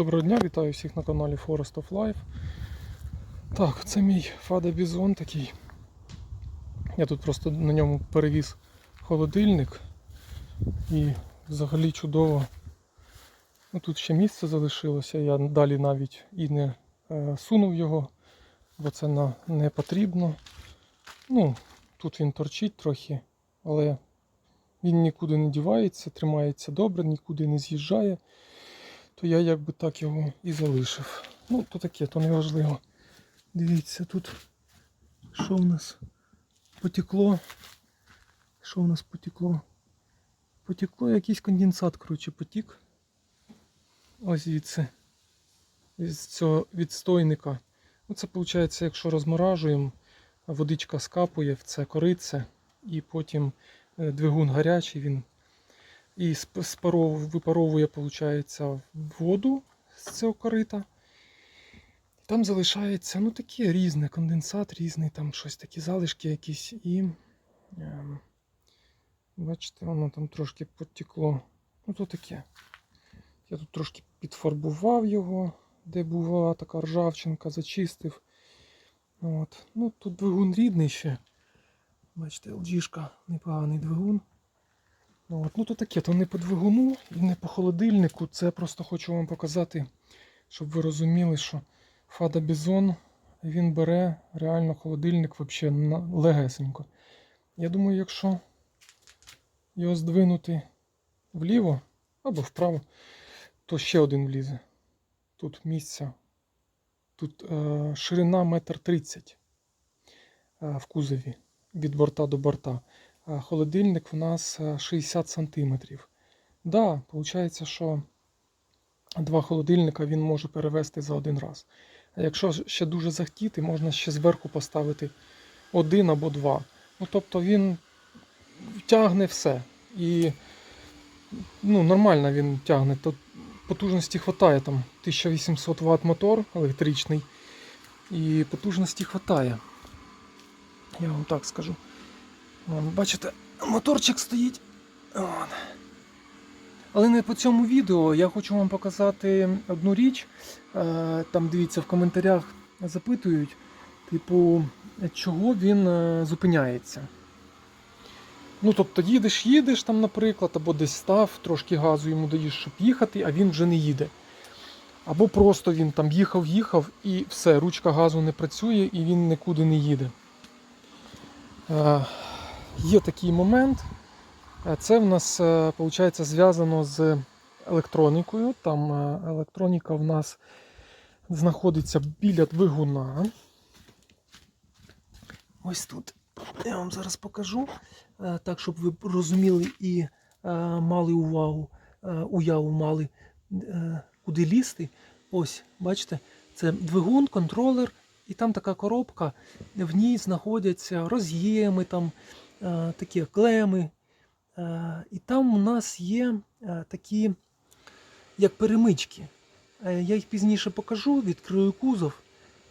Доброго дня, вітаю всіх на каналі Forest of Life. Так, це мій Фада Бізон такий. Я тут просто на ньому перевіз холодильник і взагалі чудово. Ну, тут ще місце залишилося, я далі навіть і не е, сунув його, бо це на, не потрібно. Ну, тут він торчить трохи, але він нікуди не дівається, тримається добре, нікуди не з'їжджає то я якби так його і залишив. Ну, то таке, то не важливо. Дивіться, тут що в нас потекло. Що в нас потекло? Потекло якийсь конденсат, коротше, потік. Ось звідси. Від цього відстойника. Ну, це виходить, якщо розморажуємо, водичка скапує в це корице, і потім е, двигун гарячий, він і випаровує, виходить, воду з цього корита. Там залишається ну таке різне, конденсат різний, там щось такі залишки якісь. І ем, бачите, воно там трошки потекло. Ну то таке. Я тут трошки підфарбував його, де була така ржавчинка, зачистив. От. Ну, тут двигун рідний ще. Бачите, LG-шка, непоганий двигун. Ну, от, ну то таке, то не по двигуну і не по холодильнику. Це просто хочу вам показати, щоб ви розуміли, що Фада Бізон він бере реально холодильник взагалі легесенько. Я думаю, якщо його здвинути вліво або вправо, то ще один влізе. Тут місця. Тут е, ширина метр тридцять е, в кузові від борта до борта. А холодильник у нас е, 60 сантиметрів. Да, виходить, що два холодильника він може перевести за один раз. А якщо ще дуже захотіти, можна ще зверху поставити один або два. Ну, тобто він тягне все. І ну, нормально він тягне. Тут потужності вистачає, там 1800 Вт мотор електричний. І потужності вистачає. Я вам так скажу. Бачите, моторчик стоїть. Вон. Але не по цьому відео. Я хочу вам показати одну річ. Е, Там дивіться, в коментарях запитують, типу, чого він е, зупиняється. Ну, тобто їдеш, їдеш там, наприклад, або десь став, трошки газу йому даєш, щоб їхати, а він вже не їде. Або просто він там їхав, їхав і все, ручка газу не працює і він нікуди не їде. Е, Є такий момент. Е, Це в нас виходить зв'язано з електронікою. Там е, електроніка в нас знаходиться біля двигуна. Ось тут. Я вам зараз покажу, е, так, щоб ви розуміли і е, мали увагу, е, уяву мали, е, куди лізти. Ось, бачите, це двигун, контролер, і там така коробка, в ній знаходяться роз'єми, там е, такі клеми. Е, і там у нас є е, такі, як перемички. Е, Я їх пізніше покажу, відкрию кузов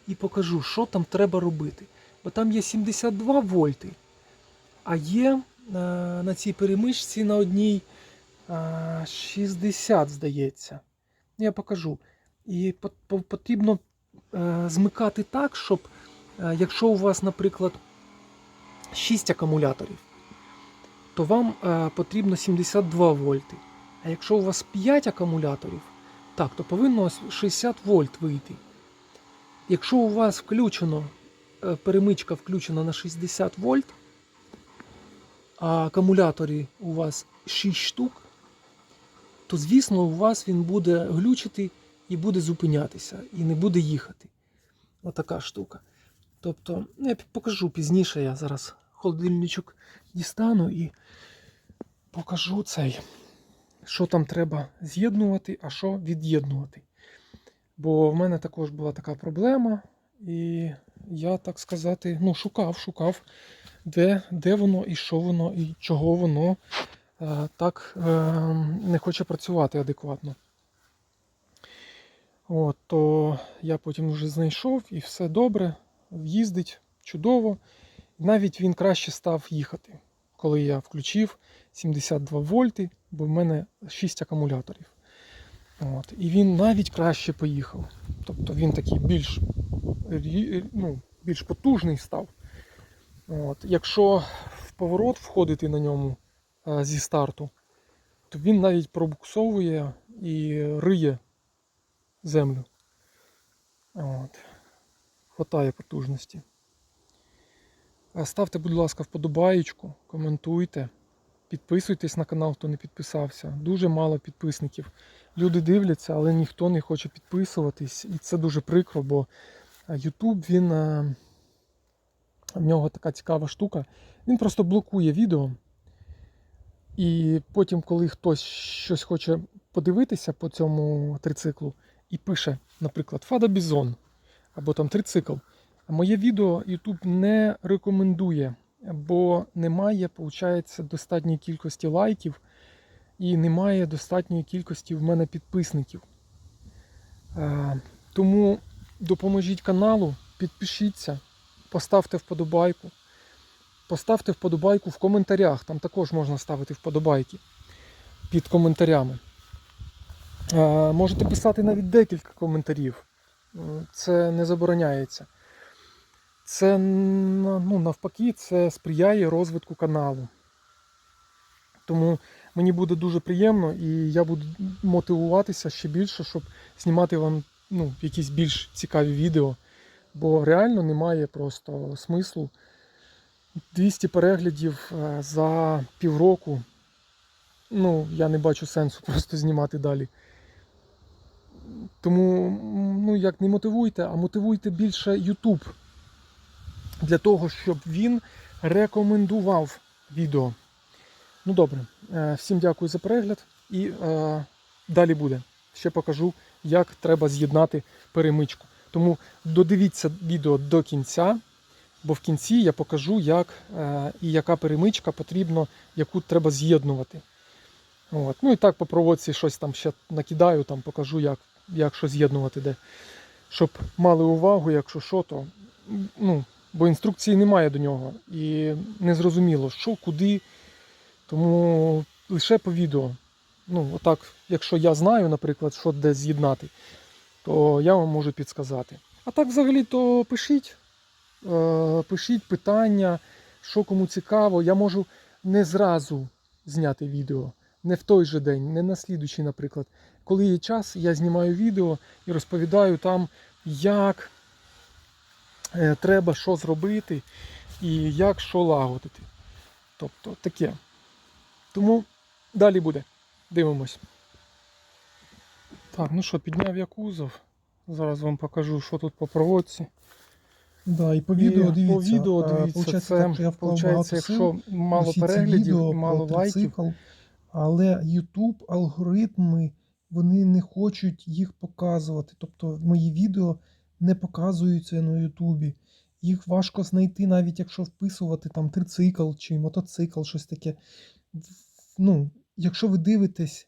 і покажу, що там треба робити. Бо там є 72 вольти, а є е, на цій перемичці на одній е, 60, здається. Я покажу. І по- по- потрібно е, змикати так, щоб е, якщо у вас, наприклад, 6 акумуляторів, то вам е, потрібно 72 вольти. А якщо у вас 5 акумуляторів, так, то повинно 60 вольт вийти. Якщо у вас включено, е, перемичка включена на 60 вольт, а акумулятори у вас 6 штук, то звісно у вас він буде глючити і буде зупинятися, і не буде їхати. Отака штука. Тобто, ну, я покажу пізніше, я зараз холодильничок дістану і покажу цей, що там треба з'єднувати, а що від'єднувати. Бо в мене також була така проблема, і я, так сказати, ну, шукав, шукав, де, де воно і що воно, і чого воно е, так е, не хоче працювати адекватно. От, то я потім вже знайшов і все добре, їздить чудово. Навіть він краще став їхати, коли я включив 72 вольти, бо в мене 6 акумуляторів. От. І він навіть краще поїхав. Тобто він такий більш, ну, більш потужний став. От. Якщо в поворот входити на ньому е, зі старту, то він навіть пробуксовує і риє землю. От. Хватає потужності. Ставте, будь ласка, вподобаєчку, коментуйте, підписуйтесь на канал, хто не підписався. Дуже мало підписників. Люди дивляться, але ніхто не хоче підписуватись. І це дуже прикро, бо YouTube він. е, В нього така цікава штука. Він просто блокує відео. І потім, коли хтось щось хоче подивитися по цьому трициклу і пише, наприклад, Фада Бізон або там трицикл, моє відео YouTube не рекомендує, бо немає, виходить, достатньої кількості лайків і немає достатньої кількості в мене підписників. Е, Тому допоможіть каналу, підпишіться, поставте вподобайку. Поставте вподобайку в коментарях. Там також можна ставити вподобайки під коментарями. Е, Можете писати навіть декілька коментарів. Це не забороняється. Це ну, навпаки, це сприяє розвитку каналу. Тому мені буде дуже приємно і я буду мотивуватися ще більше, щоб знімати вам ну, якісь більш цікаві відео. Бо реально немає просто смислу 200 переглядів е, за півроку. Ну, я не бачу сенсу просто знімати далі. Тому, ну як не мотивуйте, а мотивуйте більше YouTube для того, щоб він рекомендував відео. Ну добре, е, всім дякую за перегляд і е, далі буде. Ще покажу, як треба з'єднати перемичку. Тому додивіться відео до кінця, бо в кінці я покажу, як е, і яка перемичка потрібно, яку треба з'єднувати. От. Ну і так по проводці щось там ще накидаю, там покажу, як, як що з'єднувати де. Щоб мали увагу, якщо що, то ну, бо інструкції немає до нього. І не зрозуміло, що, куди. Тому лише по відео. Ну, отак, якщо я знаю, наприклад, що де з'єднати, то я вам можу підсказати. А так взагалі то пишіть. Е, пишіть питання, що кому цікаво. Я можу не зразу зняти відео, не в той же день, не на слідуючий, наприклад. Коли є час, я знімаю відео і розповідаю там, як треба що зробити і як що лагодити. Тобто таке. Тому далі буде. Дивимось. Так, ну що, підняв я кузов. Зараз вам покажу, що тут по проводці. Да, і по відео дивіться. По відео е, дивіться, получається це, так, що я вклав виходить, багато якщо сил мало переглядів відео мало лайків, але YouTube алгоритми вони не хочуть їх показувати. Тобто мої відео не показуються на Ютубі. Їх важко знайти, навіть якщо вписувати там трицикл чи мотоцикл, щось таке. Ну, якщо ви дивитесь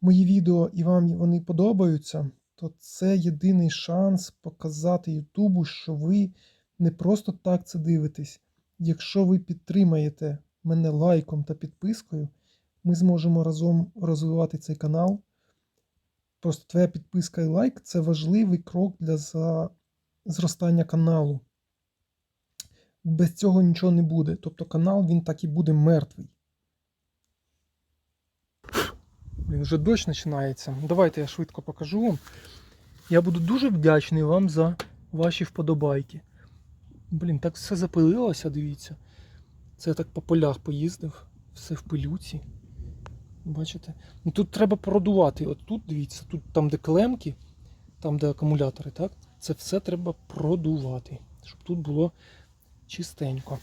мої відео і вам вони подобаються, то це єдиний шанс показати Ютубу, що ви не просто так це дивитесь. Якщо ви підтримаєте мене лайком та підпискою, ми зможемо разом розвивати цей канал. Просто твоя підписка і лайк це важливий крок для за... зростання каналу. Без цього нічого не буде. Тобто канал він так і буде мертвий. Блін, вже дощ починається. Давайте я швидко покажу вам. Я буду дуже вдячний вам за ваші вподобайки. Блін, так все запилилося, дивіться. Це я так по полях поїздив, все в пилюці. Бачите? Ну тут треба продувати. От тут, дивіться, тут там, де клемки, там, де акумулятори, так? Це все треба продувати, щоб тут було чистенько.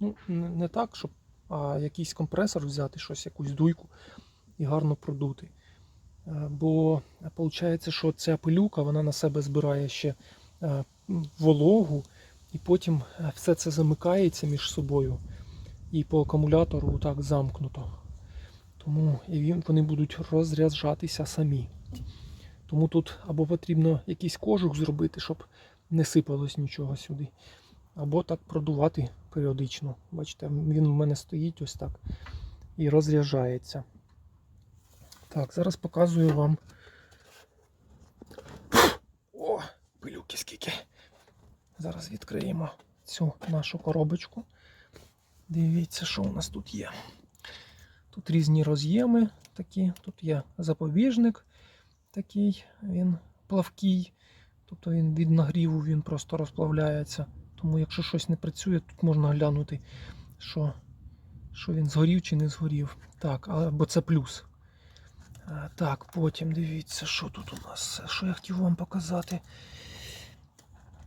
Ну, не, так, щоб а якийсь компресор взяти, щось, якусь дуйку і гарно продути. Е, Бо виходить, що ця пилюка вона на себе збирає ще е, вологу, і потім е, все це замикається між собою. І по акумулятору так замкнуто. Тому і він- вони будуть розряджатися самі. Тому тут або потрібно якийсь кожух зробити, щоб не сипалось нічого сюди. Або так продувати періодично. Бачите, він в мене стоїть ось так і розряджається. Так, зараз показую вам. О, пилюки скільки. Зараз відкриємо цю нашу коробочку. Дивіться, що у нас тут є. Тут різні роз'єми такі. Тут є запобіжник такий, він плавкий. Тобто він від нагріву він просто розплавляється. Тому якщо щось не працює, тут можна глянути, що, що він згорів чи не згорів. Так, або це плюс. Так, потім дивіться, що тут у нас. Що я хотів вам показати.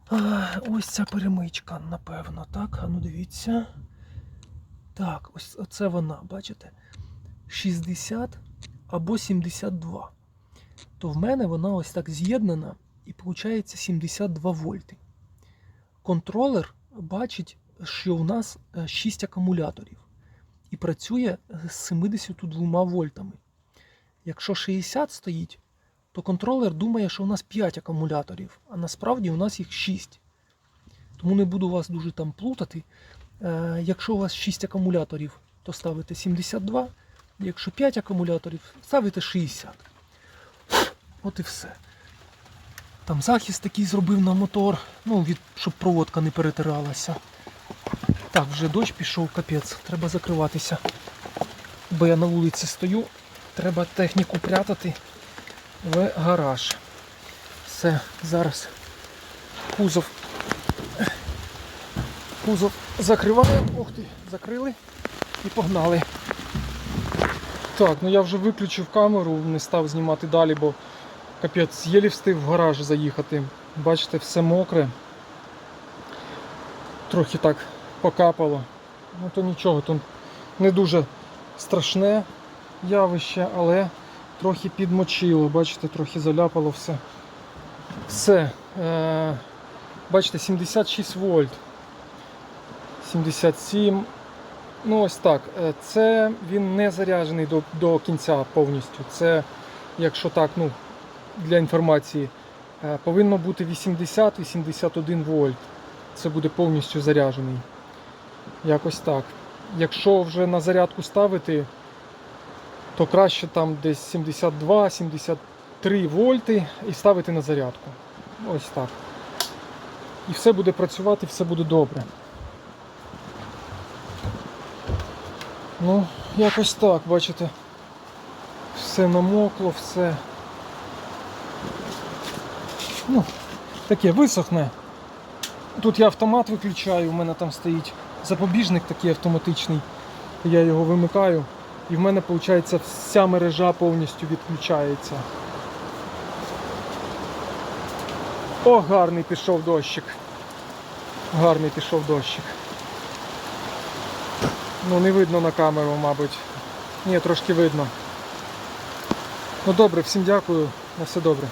А, ось ця перемичка, напевно, так? А ну дивіться. Так, ось це вона, бачите? 60 або 72. То в мене вона ось так з'єднана і виходить 72 вольти. Контролер бачить, що у нас 6 акумуляторів і працює з 72 вольтами. Якщо 60 стоїть, то контролер думає, що у нас 5 акумуляторів, а насправді у нас їх 6. Тому не буду вас дуже там плутати. Е, Якщо у вас 6 акумуляторів, то ставите 72. Якщо 5 акумуляторів, ставите 60. От і все. Там захист такий зробив на мотор, ну, від, щоб проводка не перетиралася. Так, вже дощ пішов, капець, треба закриватися. Бо я на вулиці стою, треба техніку прятати в гараж. Все, зараз кузов. Кузов закриваємо. Ох ти, закрили і погнали. Так, ну я вже виключив камеру, не став знімати далі, бо капець, єлі встиг в гараж заїхати. Бачите, все мокре. Трохи так покапало. Ну то нічого, то не дуже страшне явище, але трохи підмочило, бачите, трохи заляпало все. Все. Е, бачите, 76 вольт. 77. Ну ось так. Е, Це він не заряджений до, до кінця повністю. Це, якщо так, ну, для інформації, е, повинно бути 80-81 вольт. Це буде повністю заряджений. Якось так. Якщо вже на зарядку ставити, то краще там десь 72-73 вольти і ставити на зарядку. Ось так. І все буде працювати, все буде добре. Ну, якось так, бачите. Все намокло, все. Ну, таке висохне. Тут я автомат виключаю, у мене там стоїть запобіжник такий автоматичний. Я його вимикаю. І в мене, виходить, вся мережа повністю відключається. О, гарний пішов дощик. Гарний пішов дощик. Ну, не видно на камеру, мабуть. Ні, трошки видно. Ну добре, всім дякую. На все добре.